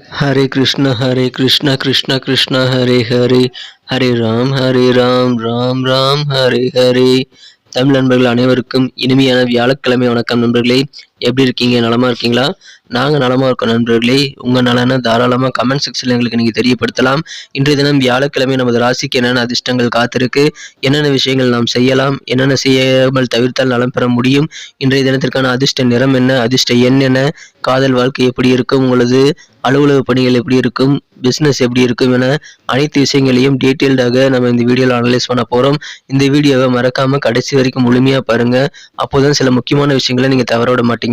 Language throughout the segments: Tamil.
ஹரே கிருஷ்ண ஹரே கிருஷ்ண கிருஷ்ண கிருஷ்ண ஹரே ஹரே ஹரே ராம் ஹரே ராம் ராம் ராம் ஹரே ஹரே தமிழ் நண்பர்கள் அனைவருக்கும் இனிமையான வியாழக்கிழமை வணக்கம் நண்பர்களே. எப்படி இருக்கீங்க? நலமா இருக்கீங்களா? நாங்கள் நலமா இருக்கோம் நண்பர்களே. உங்கள் நலனை தாராளமாக கமெண்ட் செக்ஷனில் எங்களுக்கு நீங்கள் தெரியப்படுத்தலாம். இன்றைய தினம் வியாழக்கிழமை நமது ராசிக்கு என்னென்ன அதிர்ஷ்டங்கள் காத்திருக்கு என்னென்ன விஷயங்கள் நாம் செய்யலாம் என்னென்ன செய்யாமல் தவிர்த்தால் நலம் பெற முடியும் இன்றைய தினத்திற்கான அதிர்ஷ்ட நிறம் என்ன அதிர்ஷ்ட எண் என்ன காதல் வாழ்க்கை எப்படி இருக்கும் உங்களது அலுவலக பணிகள் எப்படி இருக்கும் பிஸ்னஸ் எப்படி இருக்கும் என அனைத்து விஷயங்களையும் டீட்டெயில்டாக நம்ம இந்த வீடியோவில் அனலைஸ் பண்ண போகிறோம் இந்த வீடியோவை மறக்காமல் கடைசி வரைக்கும் முழுமையாக பாருங்கள் அப்போதான் சில முக்கியமான விஷயங்களை நீங்கள் தவற விட மாட்டீங்க.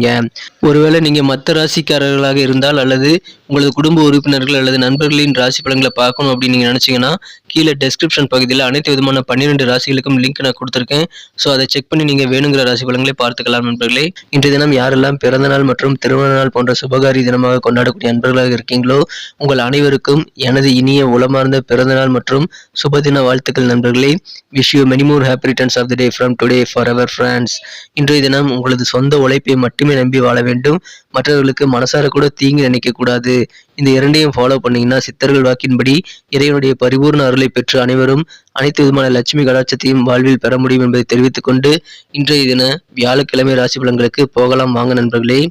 ஒருவேளை நீங்கள் மற்ற ராசிக்காரர்களாக இருந்தால் அல்லது உங்களது குடும்ப உறுப்பினர்கள் அல்லது நண்பர்களின் ராசி பலன்களை பார்க்கணும் அப்படின்னு நீங்கள் நினச்சிங்கன்னா கீழே டெஸ்கிரிப்ஷன் பகுதியில் அனைத்து விதமான பன்னிரெண்டு ராசிகளுக்கும் லிங்க் நான் கொடுத்துருக்கேன். ஸோ அதை செக் பண்ணி நீங்கள் வேணுங்கிற ராசி பலன்களை பார்த்துக்கலாம் நண்பர்களே. இன்றைய தினம் யாரெல்லாம் பிறந்த நாள் மற்றும் திருமண நாள் போன்ற சுபகாரி தினமாக கொண்டாடக்கூடிய நண்பர்களாக இருக்கீங்களோ உங்கள் அனைவருக்கும் எனது இனிய உளமார்ந்த பிறந்த நாள் மற்றும் சுபதின வாழ்த்துக்கள் நண்பர்களே. Wish you many more happy returns of the day from today forever friends இன்றைய தினம் உங்களது சொந்த உழைப்பை மட்டுமே நம்பி வாழ வேண்டும். மற்றவர்களுக்கு மனசார கூட தீங்கு நினைக்கக்கூடாது. இந்த இரண்டையும் ஃபாலோ பண்ணீங்கன்னா சித்தர்கள் வாக்கின்படி இறைவனுடைய பரிபூர்ண அருளை பெற்று அனைவரும் அனைத்து விதமான லட்சுமி கடாட்சத்தையும் வாழ்வில் பெற முடியும் என்பதை தெரிவித்துக் கொண்டு இன்றைய தின வியாழக்கிழமை ராசி பலன்களுக்கு போகலாம். வாங்க நண்பர்களே.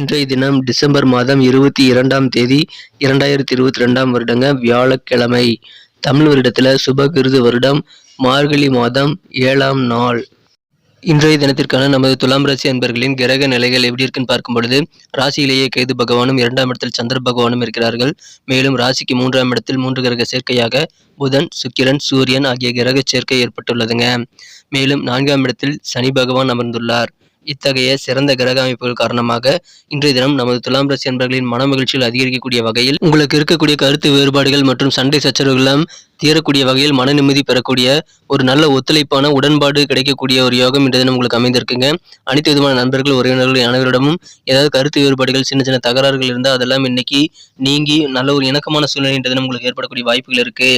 இன்றைய தினம் டிசம்பர் மாதம் இருபத்தி இரண்டாம் தேதி இரண்டாயிரத்தி இருபத்தி ரெண்டாம் வருடங்க வியாழக்கிழமை. தமிழ் வருடத்தில் சுபகிருது வருடம் மார்கழி மாதம் ஏழாம் நாள். இன்றைய தினத்திற்கான நமது துலாம் ராசி அன்பர்களின் கிரக நிலைகள் எப்படி இருக்குன்னு பார்க்கும் பொழுது ராசியிலேயே கேது பகவானும் இரண்டாம் இடத்தில் சந்திர பகவானும் இருக்கிறார்கள். மேலும் ராசிக்கு மூன்றாம் இடத்தில் மூன்று கிரக சேர்க்கையாக புதன் சுக்கிரன் சூரியன் ஆகிய கிரக சேர்க்கை ஏற்பட்டுள்ளதுங்க. மேலும் நான்காம் இடத்தில் சனி பகவான் அமர்ந்துள்ளார். இத்தகைய சிறந்த கிரக அமைப்புகள் காரணமாக இன்றைய தினம் நமது துலாம் ராசி அன்பர்களின் மன மகிழ்ச்சியில் அதிகரிக்கக்கூடிய வகையில் உங்களுக்கு இருக்கக்கூடிய கருத்து வேறுபாடுகள் மற்றும் சண்டை சச்சரவுகளும் தீரக்கூடிய வகையில் மன நிம்மதி பெறக்கூடிய ஒரு நல்ல ஒத்துழைப்பான உடன்பாடு கிடைக்கக்கூடிய ஒரு யோகம் இன்றைய தினம் உங்களுக்கு அமைந்திருக்குங்க. அனைத்து விதமான நண்பர்கள் உறவினர்கள் அனைவரிடமும் ஏதாவது கருத்து வேறுபாடுகள் சின்ன சின்ன தகராறுகள் இருந்தால் அதெல்லாம் இன்னைக்கு நீங்கி நல்ல ஒரு இணக்கமான சூழ்நிலை இன்றைய தினம் உங்களுக்கு ஏற்படக்கூடிய வாய்ப்புகள் இருக்கு.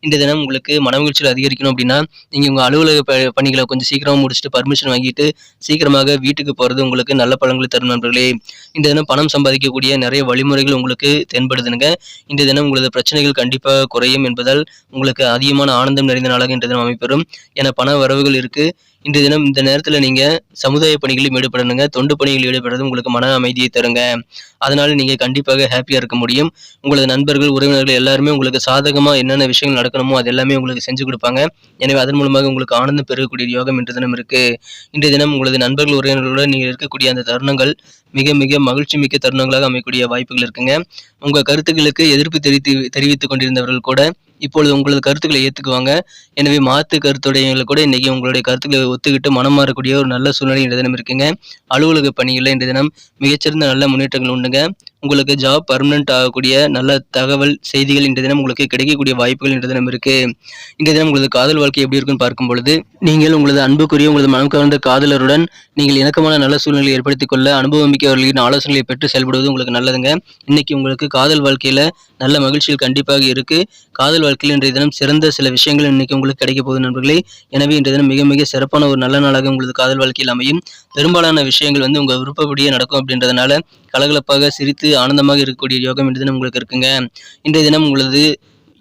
இன்றைய தினம் உங்களுக்கு மன மகிழ்ச்சியில் அதிகரிக்கணும் அப்படின்னா நீங்கள் உங்கள் அலுவலக ப- பணிகளை கொஞ்சம் சீக்கிரமாக முடிச்சுட்டு பர்மிஷன் வாங்கிட்டு சீக்கிரமாக வீட்டுக்கு போறது உங்களுக்கு நல்ல பழங்களை தரும் நண்பர்களே. இந்த தினம் பணம் சம்பாதிக்கக்கூடிய நிறைய வழிமுறைகள் உங்களுக்கு தென்படுதுனுங்க. இந்த தினம் உங்களது பிரச்சனைகள் கண்டிப்பாக குறையும் என்பதால் உங்களுக்கு அதிகமான ஆனந்தம் நிறைந்த நாளாக இந்த தினம் அமைப்பெறும். என பண வரவுகள் இருக்கு. இன்று தினம் இந்த நேரத்தில் நீங்கள் சமுதாய பணிகளில் ஈடுபடணுங்க. தொண்டு பணிகளில் ஈடுபடுறது உங்களுக்கு மன அமைதியை தருங்க. அதனால நீங்கள் கண்டிப்பாக ஹாப்பியாக இருக்க முடியும். உங்களது நண்பர்கள் உறவினர்கள் எல்லாருமே உங்களுக்கு சாதகமாக என்னென்ன விஷயங்கள் நடக்கணுமோ அது எல்லாமே உங்களுக்கு செஞ்சு கொடுப்பாங்க. எனவே அதன் மூலமாக உங்களுக்கு ஆனந்தம் பெறக்கூடிய யோகம் இன்று தினம் இருக்குது இன்று தினம் உங்களது நண்பர்கள் உறவினர்களுடன் நீங்கள் இருக்கக்கூடிய அந்த தருணங்கள் மிக மிக மகிழ்ச்சி மிக்க தருணங்களாக அமையக்கூடிய வாய்ப்புகள் இருக்குங்க. உங்கள் கருத்துக்களுக்கு எதிர்ப்பு தெரிவித்து தெரிவித்துக் கொண்டிருந்தவர்கள் கூட இப்பொழுது உங்களது கருத்துக்களை ஏற்றுக்குவாங்க எனவே மாற்று கருத்துடையவங்களை கூட இன்றைக்கி உங்களுடைய கருத்துக்களை ஒத்துக்கிட்டு மனம் மாறக்கூடிய ஒரு நல்ல சூழ்நிலை இன்றைய தினம் இருக்குங்க. அலுவலக பணிகளில் இன்றைய தினம் மிகச்சிறந்த நல்ல முன்னேற்றங்கள் உண்டுங்க. உங்களுக்கு ஜாப் பர்மனெண்ட் ஆகக்கூடிய நல்ல தகவல் செய்திகள் இன்றைய தினம் உங்களுக்கு கிடைக்கக்கூடிய வாய்ப்புகள் இன்றைய தினம் இருக்கு. இன்றைய தினம் உங்களது காதல் வாழ்க்கை எப்படி இருக்குன்னு பார்க்கும் பொழுது நீங்கள் உங்களது அன்புக்குரிய உங்களது மனம் கவர்ந்த காதலருடன் நீங்கள் இணக்கமான நல்ல சூழ்நிலை ஏற்படுத்திக் கொள்ள அனுபவம் மிக்கவர்களின் ஆலோசனைகளை பெற்று செயல்படுவது உங்களுக்கு நல்லதுங்க. இன்னைக்கு உங்களுக்கு காதல் வாழ்க்கையில நல்ல மகிழ்ச்சிகள் கண்டிப்பாக இருக்கு. காதல் வாழ்க்கையில் இன்றைய தினம் சிறந்த சில விஷயங்கள் இன்னைக்கு உங்களுக்கு கிடைக்க போகுது நண்பர்களே. எனவே இன்றைய தினம் மிக மிக சிறப்பான ஒரு நல்ல நாளாக உங்களது காதல் வாழ்க்கையில் அமையும். பெரும்பாலான விஷயங்கள் வந்து உங்க விருப்பப்படியே நடக்கும் அப்படின்றதுனால கலகலப்பாக சிரித்து ஆனந்தமாக இருக்கக்கூடிய யோகம் இன்றைய தினம் உங்களுக்கு இருக்குங்க. இன்றைய தினம் உங்களது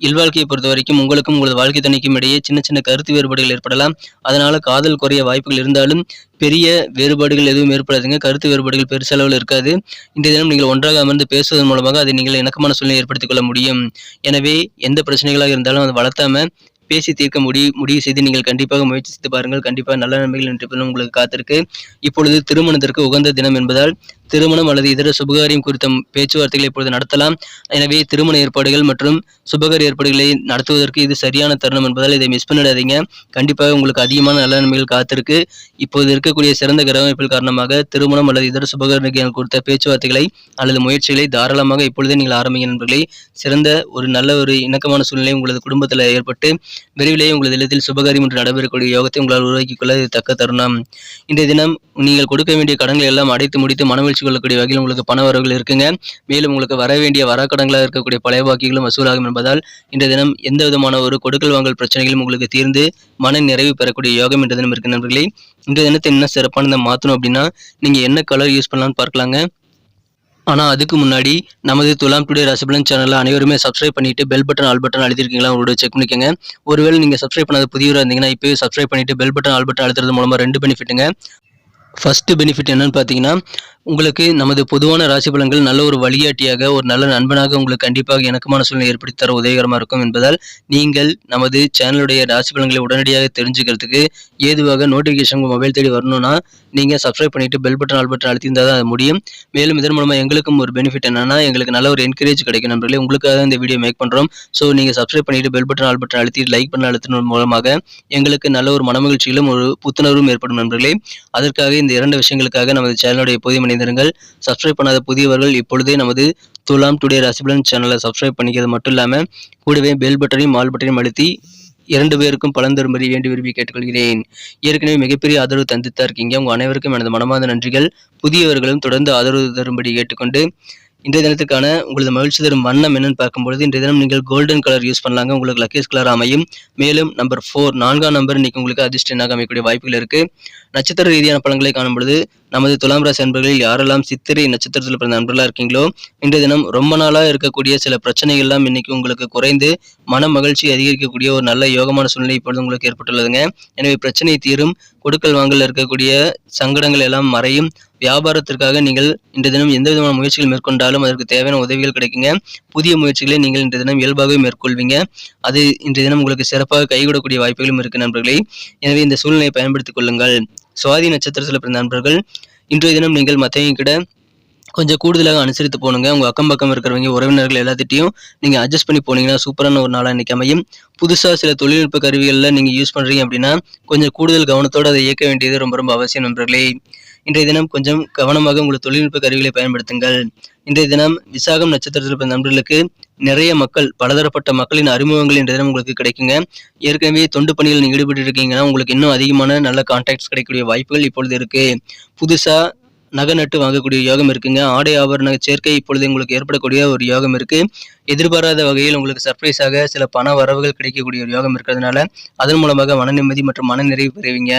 இல்வாழ்க்கையை பொறுத்த வரைக்கும் உங்களுக்கும் உங்களது வாழ்க்கை துணைக்கும் இடையே சின்ன சின்ன கருத்து வேறுபாடுகள் ஏற்படலாம். அதனால காதல் குறைய வாய்ப்புகள் இருந்தாலும் பெரிய வேறுபாடுகள் எதுவும் ஏற்படாதுங்க. கருத்து வேறுபாடுகள் பெருசளவில் இருக்காது. இன்றைய தினம் நீங்கள் ஒன்றாக அமர்ந்து பேசுவதன் மூலமாக அதை நீங்கள் இணக்கமான சூழ்நிலை ஏற்படுத்திக் கொள்ள முடியும். எனவே எந்த பிரச்சனைகளாக இருந்தாலும் அதை வளர்த்தாம பேசி தீர்க்க முடி முடிவு செய்து நீங்கள் கண்டிப்பாக முயற்சி செய்து பாருங்கள். கண்டிப்பாக நல்ல நன்மைகள் இன்றைய உங்களுக்கு காத்திருக்கு. இப்பொழுது திருமணத்திற்கு உகந்த தினம் என்பதால் திருமணம் அல்லது இதர சுபகாரியம் குறித்த பேச்சுவார்த்தைகளை இப்பொழுது நடத்தலாம். எனவே திருமண ஏற்பாடுகள் மற்றும் சுபகாரிய ஏற்பாடுகளை நடத்துவதற்கு இது சரியான தருணம் என்பதால் இதை மிஸ் பண்ணிடாதீங்க. கண்டிப்பாக உங்களுக்கு அதிகமான நல்ல நன்மைகள் காத்திருக்கு. இப்போது இருக்கக்கூடிய சிறந்த கிரகமைப்பில் காரணமாக திருமணம் அல்லது இதர சுபகாரியங்கள் குறித்த பேச்சுவார்த்தைகளை அல்லது முயற்சிகளை தாராளமாக இப்பொழுதே நீங்கள் ஆரம்பிங்க நண்பர்களே. சிறந்த ஒரு நல்ல ஒரு இணக்கமான சூழ்நிலை உங்களது குடும்பத்தில் ஏற்பட்டு விரைவிலேயே உங்களது இல்லத்தில் சுபகாரியம் என்று நடைபெறக்கூடிய யோகத்தை உங்களால் உருவாக்கிக் கொள்ள இது தக்க தருணம். இன்றைய தினம் நீங்கள் கொடுக்க வேண்டிய கடன்கள் எல்லாம் அடைத்து முடித்து மனமகிழ்ச்சி மகிழ்ச்சி கொள்ளக்கூடிய வகையில் உங்களுக்கு பண வரவுகள் இருக்குங்க. மேலும் உங்களுக்கு வர வேண்டிய வரக்கடங்களாக இருக்கக்கூடிய பழைய பாக்கிகளும் வசூலாகும் என்பதால் இன்றைய தினம் எந்த விதமான ஒரு கொடுக்கல் வாங்கல் பிரச்சனைகளும் உங்களுக்கு தீர்ந்து மன நிறைவு பெறக்கூடிய யோகம் என்ற தினம் இருக்கு நண்பர்களே. இன்றைய தினத்தை என்ன சிறப்பானதை மாற்றணும் அப்படின்னா நீங்கள் என்ன கலர் யூஸ் பண்ணலாம்னு பார்க்கலாங்க. ஆனால் அதுக்கு முன்னாடி நமது துலாம் டுடே ராசிபலன் சேனலில் அனைவருமே சப்ஸ்கிரைப் பண்ணிட்டு பெல் பட்டன் ஆல் பட்டன் அழுத்திருக்கீங்களா? உங்களோட செக் பண்ணிக்கோங்க. ஒருவேளை நீங்கள் சப்ஸ்கிரைப் பண்ணாத புதியவராக இருந்தீங்கன்னா இப்போயே சப்ஸ்கிரைப் பண்ணிட்டு பெல் பட்டன் ஆல் பட்டன் அழுத்துறது மூலமாக ரெண்டு பெனிஃபிட்டுங்க ஃபஸ்ட்டு பெனிஃபிட் என்னன்னு பார்த்தீங்கன்னா உங்களுக்கு நமது பொதுவான ராசி பலன்கள் நல்ல ஒரு வழிகாட்டியாக ஒரு நல்ல நண்பனாக உங்களுக்கு கண்டிப்பாக இணக்கமான சூழ்நிலை ஏற்படுத்தி தர உதவிகரமாக இருக்கும் என்பதால் நீங்கள் நமது சேனலுடைய ராசி பலன்களை உடனடியாக தெரிஞ்சுக்கிறதுக்கு ஏதுவாக நோட்டிஃபிகேஷன் உங்கள் மொபைல் தேடி வரணும்னா நீங்கள் சப்ஸ்கிரைப் பண்ணிவிட்டு பெல் பட்டன் ஆல் பட்டன் அழுத்தியிருந்தால் தான் அது முடியும். மேலும் இதன் மூலமாக எங்களுக்கும் ஒரு பெனிஃபிட் என்னன்னா எங்களுக்கு நல்ல ஒரு என்கரேஜ் கிடைக்கும் நண்பர்களே. உங்களுக்காக தான் இந்த வீடியோ மேக் பண்ணுறோம் ஸோ நீங்கள் சப்ஸ்கிரைப் பண்ணிவிட்டு பெல் பட்டன் ஆல் பட்டன் அழுத்தி லைக் பண்ண அழுத்தின மூலமாக எங்களுக்கு நல்ல ஒரு மனமகிழ்ச்சியிலும் ஒரு புத்துணர்வும் ஏற்படும் நண்பர்களே. அதற்காக இந்த இரண்டு விஷயங்களுக்காக நமது சேனலுடைய புதிய மனிதர்கள் சப்ஸ்கிரைப் பண்ணாத புதியவர்கள் இப்பொழுதே நமது துலாம் டுடே ரசிபலன் சேனலை சப்ஸ்கிரைப் பண்ணிக்கிறது மட்டும் இல்லாமல் கூடவே பெல் பட்டனையும் மால் பட்டனையும் அழுத்தி இரண்டு பேருக்கும் பலன் தரும்படி வேண்டி விரும்பி கேட்டுக்கொள்கிறேன். ஏற்கனவே மிகப்பெரிய ஆதரவு தந்தித்தார் இருக்கீங்க. உங்கள் அனைவருக்கும் எனது மனமார்ந்த நன்றிகள். புதியவர்களும் தொடர்ந்து ஆதரவு தரும்படி கேட்டுக்கொண்டு இன்றைய தினத்துக்கான உங்களது மகிழ்ச்சி தரும் வண்ணம் என்னன்னு பார்க்கும்பொழுது இன்றைய தினம் நீங்கள் கோல்டன் கலர் யூஸ் பண்ணலாங்க. உங்களுக்கு லக்கேஸ் கலர் அமையும். மேலும் நம்பர் ஃபோர் நான்காம் நம்பர் இன்னைக்கு உங்களுக்கு அதிர்ஷ்ட எண்ணாக அமைக்கக்கூடிய வாய்ப்புகள் இருக்கு. நட்சத்திர ரீதியான பழங்களை காணும் பொழுது நமது துலாம் ராசி அன்பர்களில் யாரெல்லாம் சித்திரை நட்சத்திரத்தில் பிறந்த நண்பர்களாக இருக்கீங்களோ இன்றைய தினம் ரொம்ப நாளாக இருக்கக்கூடிய சில பிரச்சனைகள் எல்லாம் இன்னைக்கு உங்களுக்கு குறைந்து மன மகிழ்ச்சி அதிகரிக்கக்கூடிய ஒரு நல்ல யோகமான சூழ்நிலை இப்பொழுது உங்களுக்கு ஏற்பட்டுள்ளதுங்க. எனவே பிரச்சனை தீரும் கொடுக்கல் வாங்கல் இருக்கக்கூடிய சங்கடங்கள் எல்லாம் மறையும். வியாபாரத்திற்காக நீங்கள் இன்றைய தினம் எந்த விதமான முயற்சிகள் மேற்கொண்டாலும் அதற்கு தேவையான உதவிகள் கிடைக்குங்க. புதிய முயற்சிகளை நீங்கள் இன்றைய தினம் இயல்பாகவே மேற்கொள்வீங்க. அது இன்றைய தினம் உங்களுக்கு சிறப்பாக கைகூடக்கூடிய வாய்ப்புகளும் இருக்கு நண்பர்களே. எனவே இந்த சூழ்நிலையை பயன்படுத்திக் கொள்ளுங்கள். சுவாதி நட்சத்திரத்தில் பிறந்த நண்பர்கள் இன்றைய தினம் நீங்கள் மற்றவங்க கிட்ட கொஞ்சம் கூடுதலாக அனுசரித்து போனுங்க. உங்கள் அக்கம் பக்கம் இருக்கிறவங்க உறவினர்கள் எல்லாத்திட்டையும் நீங்கள் அட்ஜஸ்ட் பண்ணி போனீங்கன்னா சூப்பரான ஒரு நாளாக இன்றைக்கி அமையும். புதுசாக சில தொழில்நுட்ப கருவிகளில் நீங்கள் யூஸ் பண்ணுறீங்க அப்படின்னா கொஞ்சம் கூடுதல் கவனத்தோடு அதை இயக்க வேண்டியது ரொம்ப ரொம்ப அவசியம் நண்பர்களே. இன்றைய தினம் கொஞ்சம் கவனமாக உங்கள் தொழில்நுட்ப கருவிகளை பயன்படுத்துங்கள். இன்றைய தினம் விசாகம் நட்சத்திரத்தில் பிறந்த நண்பர்களுக்கு நிறைய மக்கள் பலதரப்பட்ட மக்களின் அறிமுகங்கள் இன்றைய தினம் உங்களுக்கு கிடைக்குங்க. ஏற்கனவே தொண்டு பணியில் நீங்கள் ஈடுபட்டு இருக்கீங்கன்னா உங்களுக்கு இன்னும் அதிகமான நல்ல கான்டாக்ட்ஸ் கிடைக்கக்கூடிய வாய்ப்புகள் இப்பொழுது இருக்கு. புதுசா நகை நட்டு வாங்கக்கூடிய யோகம் இருக்குங்க. ஆடை ஆபரண சேர்க்கை இப்பொழுது உங்களுக்கு ஏற்படக்கூடிய ஒரு யோகம் இருக்கு. எதிர்பாராத வகையில் உங்களுக்கு சர்ப்ரைஸாக சில பண வரவுகள் கிடைக்கக்கூடிய ஒரு யோகம் இருக்கிறதுனால அதன் மூலமாக மன நிம்மதி மற்றும் மன நிறைவு பெறுவீங்க.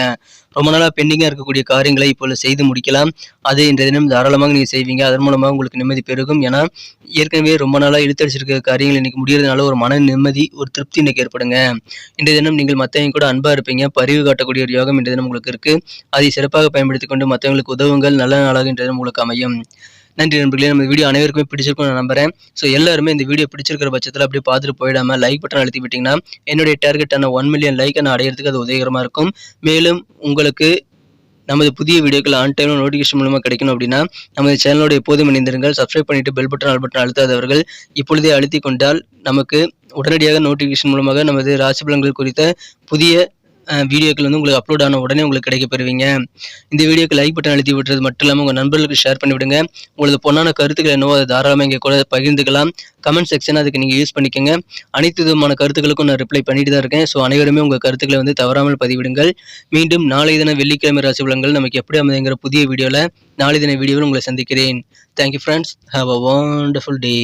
ரொம்ப நாளாக பெண்டிங்காக இருக்கக்கூடிய காரியங்களை இப்போ செய்து முடிக்கலாம். அது இன்றைய தினம் தாராளமாக நீங்கள் செய்வீங்க. அதன் மூலமாக உங்களுக்கு நிம்மதி பெருகும். ஏன்னா ஏற்கனவே ரொம்ப நாளாக இழுத்தடிச்சிருக்க காரியங்கள் இன்னைக்கு முடியறதுனால ஒரு மன நிம்மதி ஒரு திருப்தி இன்னைக்கு ஏற்படுங்க. இன்றைய தினம் நீங்கள் மற்றவங்க கூட அன்பாக இருப்பீங்க. பரிவு காட்டக்கூடிய ஒரு யோகம் இன்றைய தினம் உங்களுக்கு இருக்குது அதை சிறப்பாக பயன்படுத்தி கொண்டு மற்றவங்களுக்கு உதவுங்கள். நல்ல நாளாக இன்றைய தினம் உங்களுக்கு அமையும். நன்றி நண்பர்களே. நம்ம வீடியோ அனைவருக்குமே பிடிச்சிருக்கும் நான் நம்புறேன். ஸோ எல்லாருமே இந்த வீடியோ பிடிச்சிருக்கிற பட்சத்தில் அப்படியே பார்த்துட்டு போயிடாம லைக் பட்டன் அழுத்தி விட்டிங்கன்னா என்னுடைய டார்கெட்டான ஒன் மில்லியன் லைக்கை நான் அடையிறதுக்கு அது உதவிகரமாக இருக்கும். மேலும் உங்களுக்கு நமது புதிய வீடியோக்கள் ஆன் டைம் நோட்டிஃபிகேஷன் மூலமாக கிடைக்கணும் அப்படின்னா நமது சேனலோட எப்போதும் இணைந்திருங்கள். சப்ஸ்கிரைப் பண்ணிட்டு பெல் பட்டன் ஆல் பட்டன் அழுத்தாதவர்கள் இப்பொழுதே அழுத்தி கொண்டால் நமக்கு உடனடியாக நோட்டிஃபிகேஷன் மூலமாக நமது ராசி பலன்கள் குறித்த புதிய வீடியோக்கள் வந்து உங்களுக்கு அப்லோட் ஆன உடனே உங்களுக்கு கிடைக்க பெறுவீங்க இந்த வீடியோக்கு லைக் பட்டன் அழுத்தி விட்டுறது மட்டும் இல்லாமல் உங்கள் நண்பர்களுக்கு ஷேர் பண்ணி விடுங்க. உங்களது பொண்ணான கருத்துக்கள் என்னவோ அதை தாராளமாக இங்கே கூட பகிர்ந்துக்கலாம். கமெண்ட் செக்ஷன் அதுக்கு நீங்கள் யூஸ் பண்ணிக்கோங்க. அனைத்து விதமான கருத்துக்களுக்கும் நான் ரிப்ளை பண்ணிட்டு தான் இருக்கேன். ஸோ அனைவருமே உங்கள் கருத்துக்களை வந்து தவறாமல் பதிவிடுங்கள். மீண்டும் நாளை தின வெள்ளிக்கிழமை ராசி பலன்கள் நமக்கு எப்படி அமைதுங்கிற புதிய வீடியோவில் நாளை தின வீடியோவில் உங்களை சந்திக்கிறேன். Thank you friends have a wonderful day